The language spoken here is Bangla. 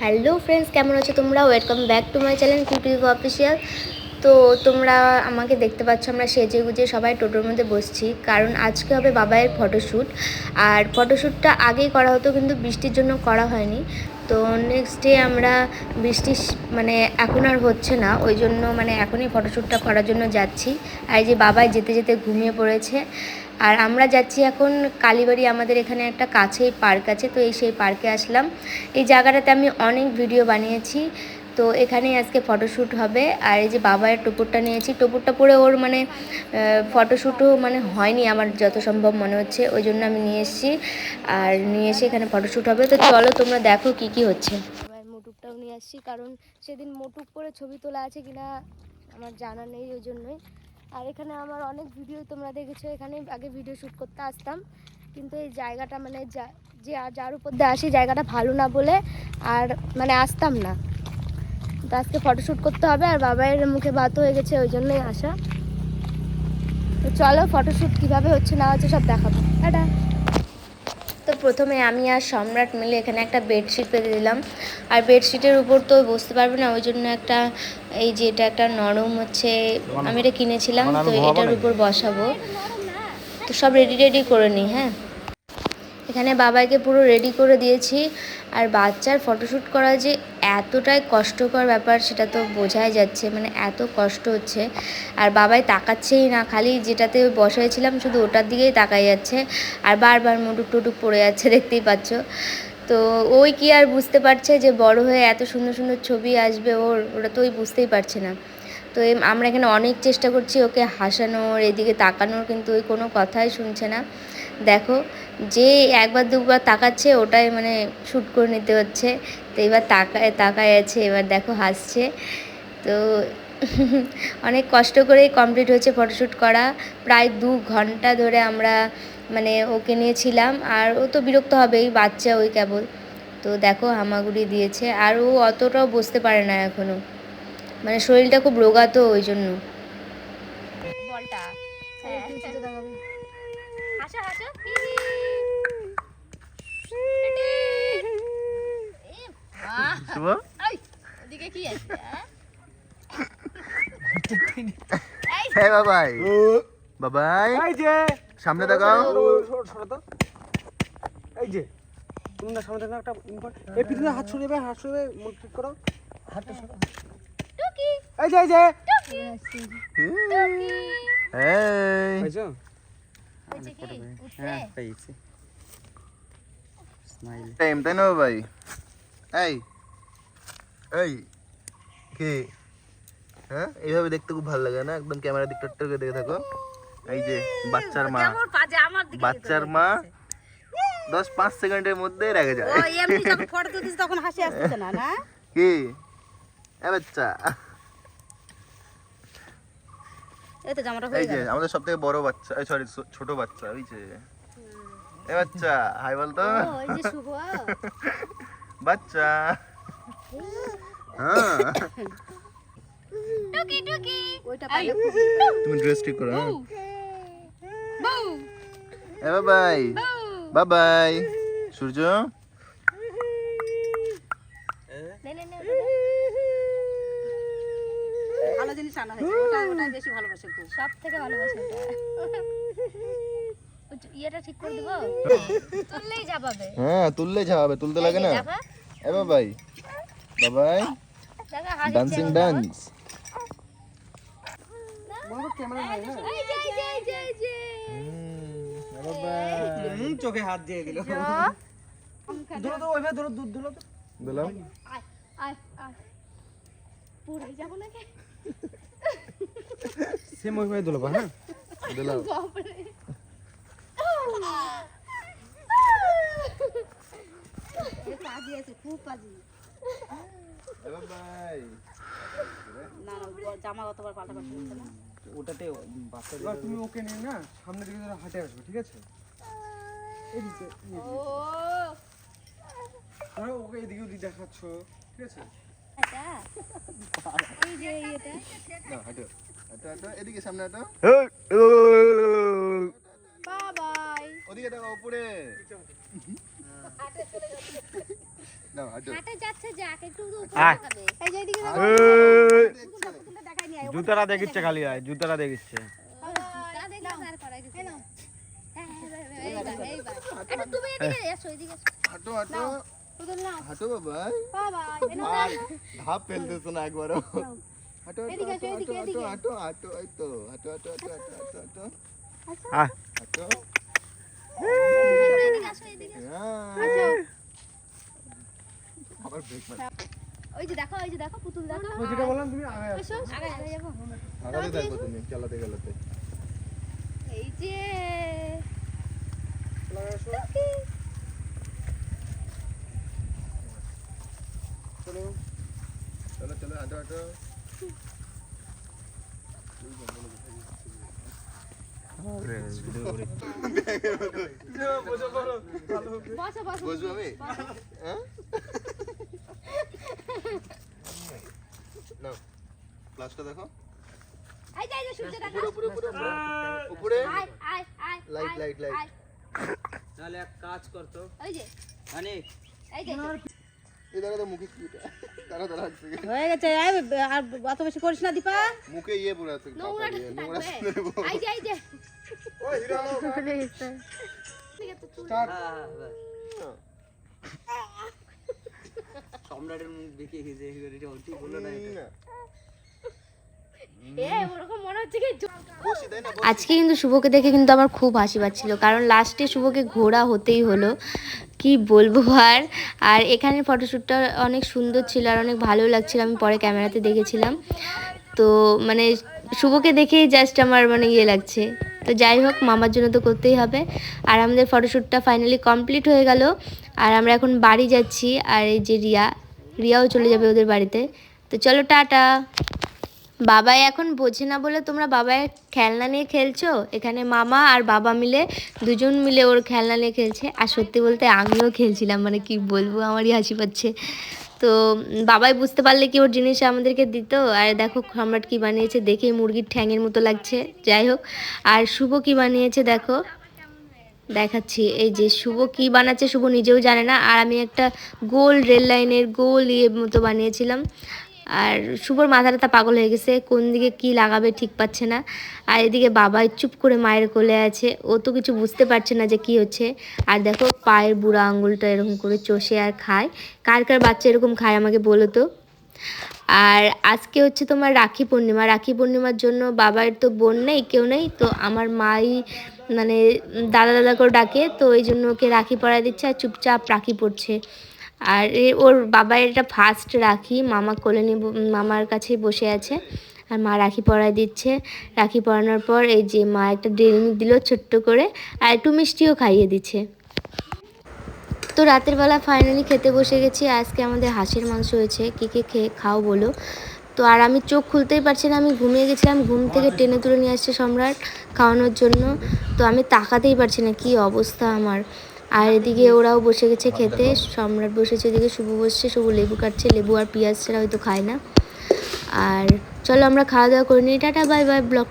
হ্যালো ফ্রেন্ডস, কেমন আছো তোমরা? Welcome back to my channel কিউটিভ official তো তোমরা আমাকে দেখতে পাচ্ছ, আমরা সেজে গুজে সবাই টোটোর মধ্যে বসছি, কারণ আজকে হবে বাবাইয়ের ফটোশ্যুট আর ফটোশ্যুটটা আগেই করা হতো, কিন্তু বৃষ্টির জন্য করা হয়নি। তো নেক্সট ডে আমরা বৃষ্টি মানে এখন আর হচ্ছে না, ওই জন্য মানে এখনই ফটোশ্যুটটা করার জন্য যাচ্ছি। আর যে বাবাই যেতে যেতে ঘুমিয়ে পড়েছে আর আমরা যাচ্ছি এখন কালীবাড়ি, আমাদের এখানে একটা কাছেই পার্ক আছে, তো এই সেই পার্কে আসলাম। এই জায়গাটাতে আমি অনেক ভিডিও বানিয়েছি, তো এখানেই আজকে ফটোশ্যুট হবে। আর এই যে বাবার টোপরটা নিয়েছি, টোপরটা পরে ওর মানে ফটোশ্যুটও মানে হয়নি আমার যত সম্ভব মনে হচ্ছে, ওই জন্য আমি নিয়ে এসেছি। আর নিয়ে এসে এখানে ফটোশ্যুট হবে। তো চলো তোমরা দেখো কি কি হচ্ছে। মোটুকটাও নিয়ে আসছি, কারণ সেদিন মোটুক করে ছবি তোলা আছে কিনা আমার জানা নেই ওই জন্যই। আর এখানে আমার অনেক ভিডিও তোমরা দেখেছ এখানে আগে ভিডিও শ্যুট করতে আসতাম। কিন্তু এই জায়গাটা মানে যা যার উপর দিয়ে আসি, জায়গাটা ভালো না বলে আর মানে আসতাম না। তো আজকে ফটোশ্যুট করতে হবে আর বাবার মুখে ভাত হয়ে গেছে, ওই জন্যই আসা। তো চলো ফটোশ্যুট কীভাবে হচ্ছে না হচ্ছে সব দেখাবো। টাটা। তো প্রথমে আমি আর সম্রাট মিলে এখানে একটা বেডশিট পেতে দিলাম। আর বেডশিটের উপর তো বসতে পারবে না ওই জন্য একটা এই যে এটা একটা নরম হচ্ছে আমি এটা কিনেছিলাম তো এটার উপর বসাবো। তো সব রেডি রেডি করে নিই হ্যাঁ। এখানে বাবাইকে পুরো রেডি করে দিয়েছি। আর বাচ্চার ফটোশ্যুট করা যে এতটাই কষ্টকর ব্যাপার, সেটা তো বোঝাই যাচ্ছে মানে এত কষ্ট হচ্ছে। আর বাবাই তাকাচ্ছেই না, খালি যেটাতে বসাইছিলাম, শুধু ওটার দিকেই তাকাই যাচ্ছে। আর বারবার মুটুক টুটুক পড়ে যাচ্ছে, দেখতেই পাচ্ছ। তো ওই কি আর বুঝতে পারছে যে বড় হয়ে এত সুন্দর সুন্দর ছবি আসবে ওর, ওটা তো ওই বুঝতেই পারছে না। তো আমরা এখানে অনেক চেষ্টা করছি ওকে হাসানোর, এদিকে তাকানোর, কিন্তু ওই কোনো কথাই শুনছে না। দেখো, যে একবার দুবার তাকাচ্ছে, ওটাই মানে শ্যুট করে নিতে হচ্ছে। তো এবার তাকায় তাকায় আছে, এবার দেখো হাসছে। তো অনেক কষ্ট করেই কমপ্লিট হয়েছে ফটোশ্যুট করা। প্রায় দু ঘণ্টা ধরে আমরা মানে ওকে নিয়েছিলাম আর ও তো বিরক্ত হবেই, বাচ্চা ওই কেবল। তো দেখো, হামাগুড়ি দিয়েছে। আর ও অতটাও বসতে পারে না এখনও মানে শরীরটা খুব রোগা তো ওই জন্য। বলটা। হ্যাঁ। হাসো হাসো। ওদিকে কি আছে হ্যাঁ? হ্যাঁ বাবাই। বাবাই। এই যে। সামনে দেখাও এই যে তুমি না সামনে দেখো একটা এই পিছনে হাত সরিয়ে হাত সরিয়ে মুখ ঠিক করো। হাতটা এই যে এই যে। এই পাইছো হয়েছে কি উঠছে। পেয়েছি স্মাইল টাইম তাই না বাবাই এই এই কে হ্যাঁ এইভাবে দেখতে খুব ভালো লাগে না? একদম ক্যামেরা দিকটা করে দেখে থাকো এই যে বাচ্চার মা। দিকে বাচ্চার মা দশ পাঁচ সেকেন্ডের মধ্যে রেগে যায়। ও এমনি যখন ফটো তুলছিস তখন হাসি আসছে না না? কি? এ বাচ্চা। এই তো জামাটা এই যে আমাদের সব থেকে বড় বাচ্চা সরি ছোট বাচ্চা ওই যে। এ বাচ্চা হাই বলতো? ও এই যে শুভ। বাচ্চা। হ্যাঁ। টুকি টুকি। ওইটা পাই তুমি ড্রেস ঠিক করো হ্যাঁ। বউ। এ বাবাই। বউ। বাবাই। সূর্য? নে নে নে। ভালো জিনিস আনা হয়েছে ওটা ওটা বেশি ভালোবাসে খুব। সব থেকে ভালোবাসে ইয়েটা ঠিক করে দেবো? তুললেই হ্যাঁ তুললে যাবে তুলতে লাগে না? এ বাবাই বাবাই ডান্সিং ডান্স চোখে হাত দিয়ে দিল দূরে তো ওইভাবে দূরে দূর দূরে তো। দিলাম। আয় আয় আয়। পুরাই যাব নাকি? সেম ওইভাবে দিল হ্যাঁ? বাপরে। পাজি আছে খুব পাজি বাবাই না না জামা কতবার পাল্টাপাল্টি হচ্ছে না? ওটাতে বাচ্চা এবার তুমি ওকে নিয়ে না সামনে দিকে ধরে হাঁটে আসবে ঠিক আছে? এদিকে ও ওকে এদিকে ওদিকে দেখাচ্ছ ঠিক আছে? এদিকে সামনে ওদিকে দেখো উপরে। নি জুতাটা দেখিচ্ছে খালি আয় জুতাটা দেখিচ্ছে। হাঁটো হাঁটো হাঁটো বাবা বাবা ধাপ ফেলতেছো না একবারও হাঁটো হাঁটো হাঁটো হাঁটো এদিকে। হাঁটো হাঁটো এই তো হাঁটো হাঁটো হাঁটো হাঁটো হাঁটো হাঁটো। আবার ব্রেক মার ওই যে দেখো ওই যে দেখো পুতুল দেখো তো যেটা বললাম তুমি আগে আগে আগে যাব। আগাতে থাকব তুমি চালাতে গেলাতে এই যে চলো চলো চলো হাঁটো হাঁটো বসো বসো বসবো আমি হ্যাঁ নাও ক্লাসটা দেখো এই যে সূর্য দেখো। উপরে লাইট লাইট লাইট। তাহলে এক কাজ করতো ওই যে। মানে এই যে এই দেখো তো মুখে কি দাঁড়া দাঁড়া এক হয়ে গেছে আর আর অত বেশি করিস না দীপা। মুখে ইয়ে পড়ে আছে নোংরা নোংরা থাকবে নেব। যে ও হিরো ঠিক সম্রাটের মুখ দেখে গেছে এটা না এটা। মনে তাই না আজকে কিন্তু শুভকে দেখে কিন্তু আমার খুব হাসি পাচ্ছিল কারণ লাস্টে শুভকে ঘোরা হতেই হলো। কি বলব আর? আর এখানের ফটোশ্যুটটা অনেক সুন্দর ছিল আর অনেক ভালো লাগছিল, আমি পরে ক্যামেরাতে দেখেছিলাম। তো মানে শুভকে দেখেই জাস্ট আমার মানে ইয়ে লাগছে। তো যাই হোক, মামার জন্য তো করতেই হবে। আর আমাদের ফটোশ্যুটটা ফাইনালি কমপ্লিট হয়ে গেল। আর আমরা এখন বাড়ি যাচ্ছি, আর এই যে রিয়া, রিয়াও চলে যাবে ওদের বাড়িতে। তো চলো, টাটা! বাবাই এখন বোঝে না বলে তোমরা বাবাই খেলনা নিয়ে খেলছো? এখানে মামা আর বাবা মিলে, দুজন মিলে ওর খেলনা নিয়ে খেলছে। আর সত্যি বলতে আমিও খেলছিলাম মানে কি বলব, আমারই হাসি পাচ্ছে। তো বাবাই বুঝতে পারলে কি ওর জিনিস আমাদেরকে দিত? আর দেখো, সম্রাট কি বানিয়েছে? দেখে মুরগির ঠ্যাঙের মতো লাগছে। যাই হোক, আর শুভ কি বানিয়েছে দেখো? দেখাচ্ছি, এই যে শুভ কি বানাচ্ছে শুভ নিজেও জানে না। আর আমি একটা গোল রেল লাইনের গোল ইয়ে মতো বানিয়েছিলাম। আর শুভর মাথা টাথা পাগল হয়ে গেছে, কোন দিকে কি লাগাবে ঠিক পাচ্ছে না। আর এদিকে বাবাই চুপ করে মায়ের কোলে আছে, ও তো কিছু বুঝতে পারছে না যে কি হচ্ছে। আর দেখো পায়ের বুড়া আঙুলটা এরকম করে চষে আর খায়। কার কার বাচ্চা এরকম খায় আমাকে বলো তো? আর আজকে হচ্ছে তোমার রাখি পূর্ণিমা। রাখি পূর্ণিমার জন্য বাবার তো বোন নেই, কেউ নেই, তো আমার মাই মানে দাদা দাদা করে ডাকে, তো ওই জন্য ওকে রাখি পরায় দিচ্ছে আর চুপচাপ রাখি পড়ছে আর ওর বাবার এটা ফার্স্ট রাখি, মামা কোলে নিয়ে মামার কাছেই বসে আছে। আর মা রাখি পরায় দিচ্ছে। রাখি পরানোর পর এই যে মা একটা ডেরি মিল্ক দিল ছোট্ট করে, আর একটু মিষ্টিও খাইয়ে দিচ্ছে। তো রাতের বেলা ফাইনালি খেতে বসে গেছি। আজকে আমাদের হাঁসের মাংস হয়েছে। কী কে খেয়ে খাও বলো? তো আর আমি চোখ খুলতেই পারছি না। আমি ঘুমিয়ে গেছিলাম, ঘুম থেকে টেনে তুলে নিয়ে আসছে সম্রাট খাওয়ানোর জন্য। তো আমি তাকাতেই পারছি না, কি অবস্থা আমার। আর এদিকে ওরাও বসে গেছে খেতে। সম্রাট বসেছে এদিকে, শুভ বসছে, শুভ লেবু কাটছে, লেবু আর পেঁয়াজ ছাড়া হয়তো খায় না। আর চলো আমরা খাওয়া দাওয়া করে নিই। Tata, bye bye, blog.